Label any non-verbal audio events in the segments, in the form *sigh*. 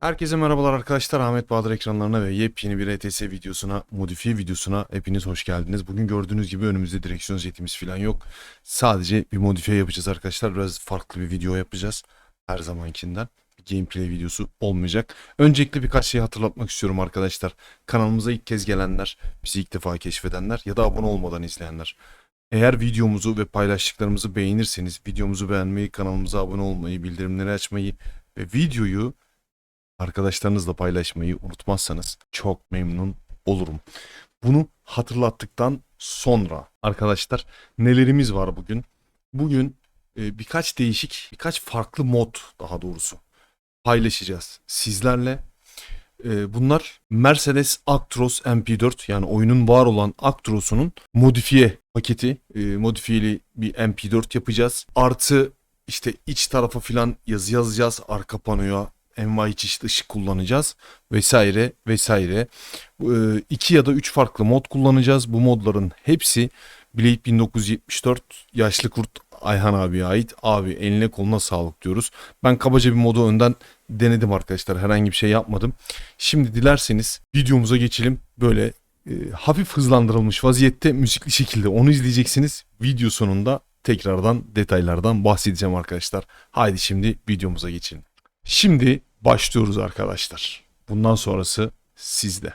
Herkese merhabalar arkadaşlar. Ahmet Bahadır ekranlarına ve yepyeni bir ETS videosuna, modifiye videosuna hepiniz hoş geldiniz. Bugün gördüğünüz gibi önümüzde direksiyon jetimiz falan yok. Sadece bir modifiye yapacağız arkadaşlar. Biraz farklı bir video yapacağız. Her zamankinden. Bir gameplay videosu olmayacak. Öncelikle birkaç şey hatırlatmak istiyorum arkadaşlar. Kanalımıza ilk kez gelenler, bizi ilk defa keşfedenler ya da abone olmadan izleyenler. Eğer videomuzu ve paylaştıklarımızı beğenirseniz videomuzu beğenmeyi, kanalımıza abone olmayı, bildirimleri açmayı ve videoyu arkadaşlarınızla paylaşmayı unutmazsanız çok memnun olurum. Bunu hatırlattıktan sonra arkadaşlar nelerimiz var bugün? Bugün e, birkaç değişik, birkaç farklı mod daha doğrusu paylaşacağız sizlerle. E, bunlar Mercedes Actros MP4 yani oyunun var olan Actros'unun modifiye paketi, e, modifiyeli bir MP4 yapacağız. Artı işte iç tarafa filan yazı yazacağız arka panoya envai çeşit ışık kullanacağız vesaire vesaire. Bu, e, iki ya da üç farklı mod kullanacağız. Bu modların hepsi Blade 1974 Yaşlı Kurt Ayhan abiye ait. Abi eline koluna sağlık diyoruz. Ben kabaca bir modu önden denedim arkadaşlar. Herhangi bir şey yapmadım. Şimdi dilerseniz videomuza geçelim. Böyle e, hafif hızlandırılmış vaziyette müzikli şekilde onu izleyeceksiniz. Video sonunda tekrardan detaylardan bahsedeceğim arkadaşlar. Haydi şimdi videomuza geçelim. Şimdi başlıyoruz arkadaşlar. Bundan sonrası sizde.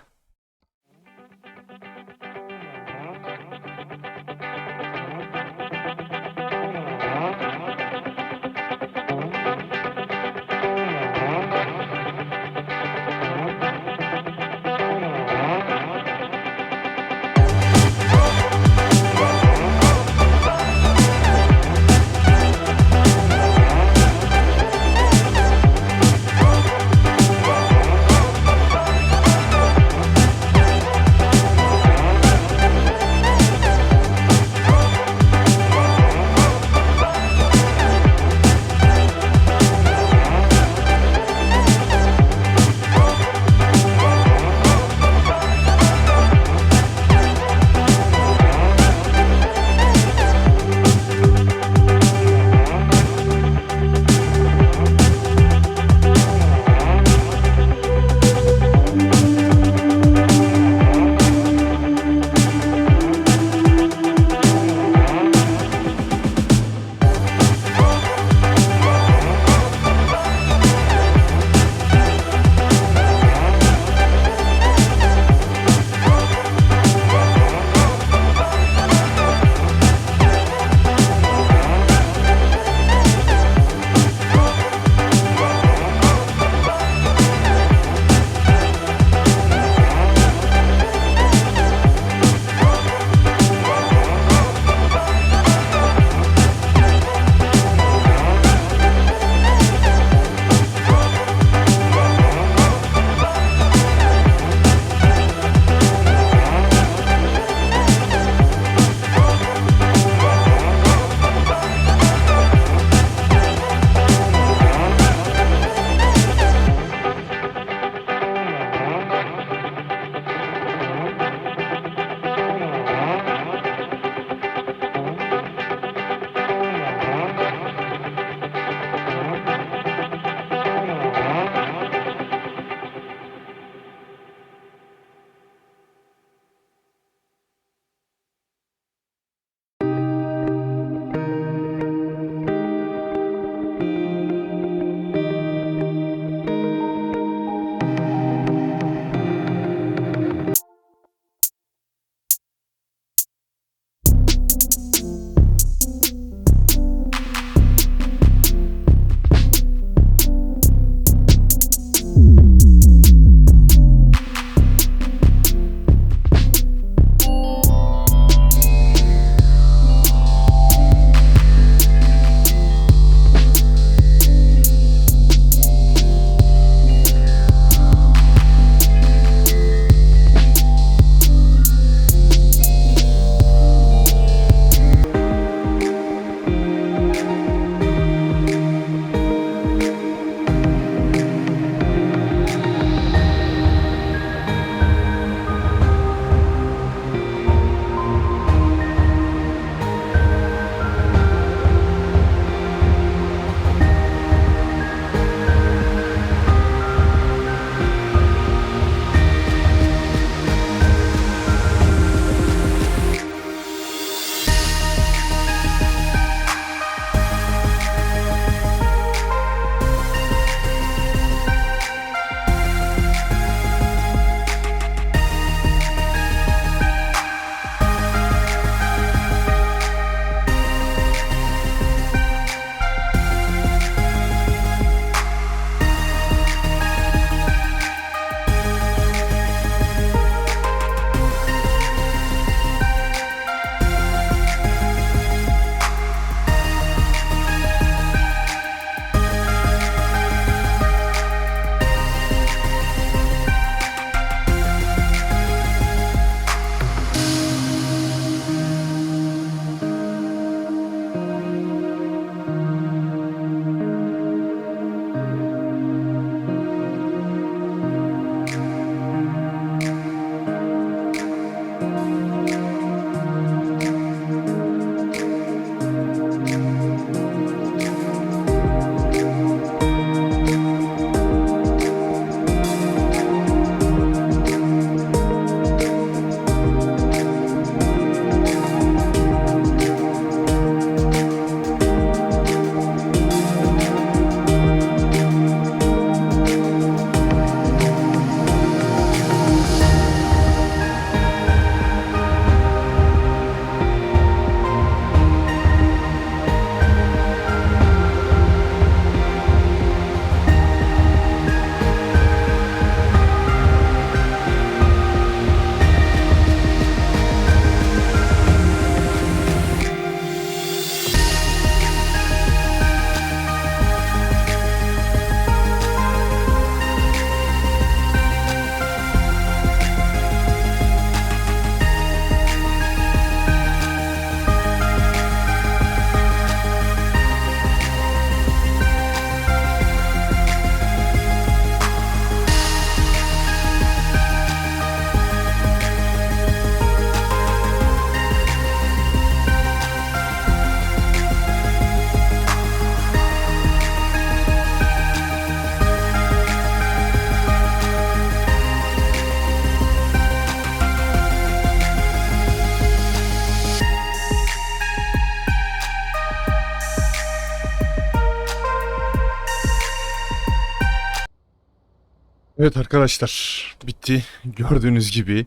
Evet arkadaşlar bitti. Gördüğünüz gibi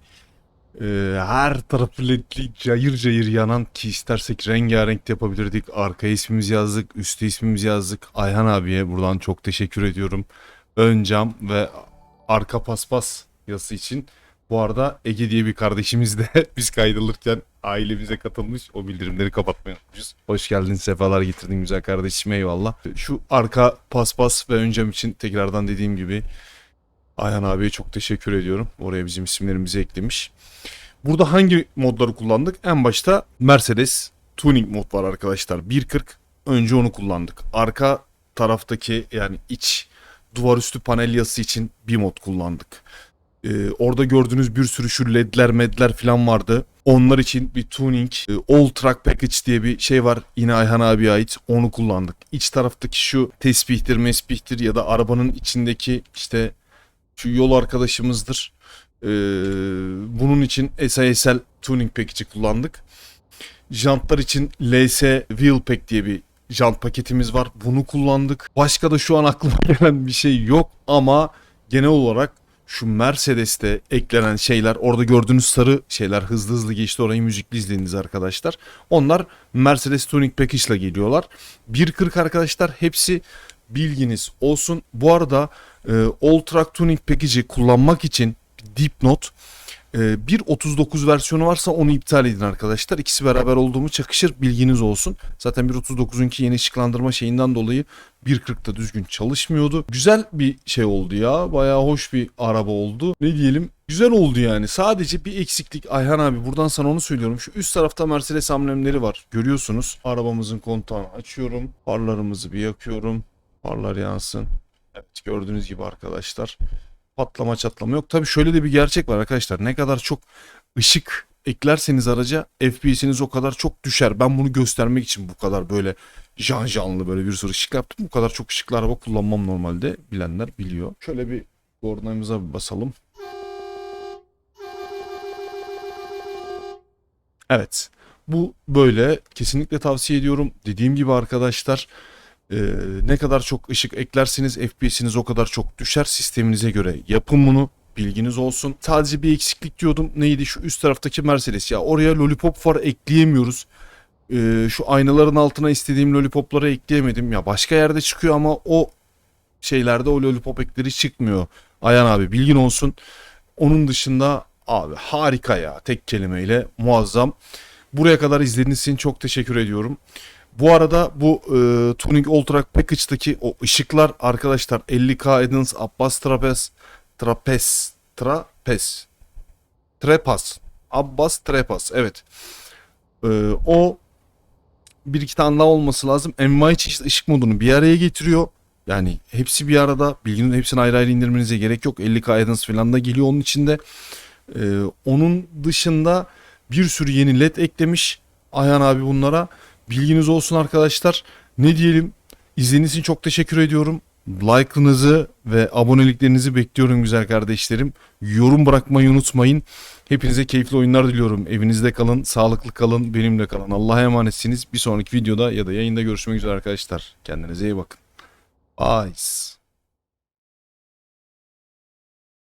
e, her tarafı ledli cayır cayır yanan ki istersek rengarenk de yapabilirdik. Arkaya ismimizi yazdık, üstte ismimizi yazdık. Ayhan abiye buradan çok teşekkür ediyorum. Ön cam ve arka paspas yazısı için. Bu arada Ege diye bir kardeşimiz de *laughs* biz kaydolurken ailemize katılmış. O bildirimleri kapatmayı unutmuşuz. Hoş geldin, sefalar getirdin güzel kardeşim eyvallah. Şu arka paspas ve ön cam için tekrardan dediğim gibi Ayhan abiye çok teşekkür ediyorum. Oraya bizim isimlerimizi eklemiş. Burada hangi modları kullandık? En başta Mercedes Tuning mod var arkadaşlar. 1.40 önce onu kullandık. Arka taraftaki yani iç duvar üstü panel yazısı için bir mod kullandık. Ee, orada gördüğünüz bir sürü şu ledler medler falan vardı. Onlar için bir tuning, e, all track package diye bir şey var. Yine Ayhan abiye ait. Onu kullandık. İç taraftaki şu tespihtir, mespihtir ya da arabanın içindeki işte şu yol arkadaşımızdır. Ee, bunun için SISL tuning package'i kullandık. Jantlar için LS Wheel Pack diye bir jant paketimiz var. Bunu kullandık. Başka da şu an aklıma *laughs* gelen bir şey yok ama genel olarak şu Mercedes'te eklenen şeyler orada gördüğünüz sarı şeyler hızlı hızlı geçti orayı müzikli izlediniz arkadaşlar. Onlar Mercedes Tuning Package ile geliyorlar. 1.40 arkadaşlar hepsi bilginiz olsun. Bu arada e, All Track Tuning Package'i kullanmak için dipnot e, 1.39 versiyonu varsa onu iptal edin arkadaşlar. İkisi beraber olduğumu çakışır bilginiz olsun. Zaten 1.39'unki yeni ışıklandırma şeyinden dolayı 1.40'da düzgün çalışmıyordu. Güzel bir şey oldu ya. Bayağı hoş bir araba oldu. Ne diyelim? Güzel oldu yani. Sadece bir eksiklik. Ayhan abi buradan sana onu söylüyorum. Şu üst tarafta Mercedes amblemleri var. Görüyorsunuz. Arabamızın kontağını açıyorum. Farlarımızı bir yakıyorum. Farlar yansın. Evet gördüğünüz gibi arkadaşlar. Patlama çatlama yok. Tabii şöyle de bir gerçek var arkadaşlar. Ne kadar çok ışık eklerseniz araca FPS'iniz o kadar çok düşer. Ben bunu göstermek için bu kadar böyle jan janlı böyle bir sürü ışık yaptım. Bu kadar çok ışıklı araba kullanmam normalde. Bilenler biliyor. Şöyle bir kornamıza bir basalım. Evet. Bu böyle. Kesinlikle tavsiye ediyorum. Dediğim gibi arkadaşlar ee, ne kadar çok ışık eklerseniz FPS'iniz o kadar çok düşer sisteminize göre. Yapın bunu bilginiz olsun. Sadece bir eksiklik diyordum. Neydi şu üst taraftaki Mercedes ya oraya lollipop far ekleyemiyoruz. Ee, şu aynaların altına istediğim lollipopları ekleyemedim. Ya başka yerde çıkıyor ama o şeylerde o lollipop ekleri çıkmıyor. Ayhan abi bilgin olsun. Onun dışında abi harika ya tek kelimeyle muazzam. Buraya kadar izlediğiniz için çok teşekkür ediyorum. Bu arada bu e, Tuning Ultra Package'daki o ışıklar arkadaşlar 50K Edens Abbas Trapez Trapez Trapez Trepas Abbas Trepas evet. E, o bir iki tane daha olması lazım. MY çeşit ışık modunu bir araya getiriyor. Yani hepsi bir arada. Bilginin hepsini ayrı ayrı indirmenize gerek yok. 50K Edens falan da geliyor onun içinde. E, onun dışında bir sürü yeni led eklemiş. Ayhan abi bunlara. Bilginiz olsun arkadaşlar. Ne diyelim? İzlediğiniz için çok teşekkür ediyorum. Like'ınızı ve aboneliklerinizi bekliyorum güzel kardeşlerim. Yorum bırakmayı unutmayın. Hepinize keyifli oyunlar diliyorum. Evinizde kalın, sağlıklı kalın, benimle kalın. Allah'a emanetsiniz. Bir sonraki videoda ya da yayında görüşmek üzere arkadaşlar. Kendinize iyi bakın. Bye.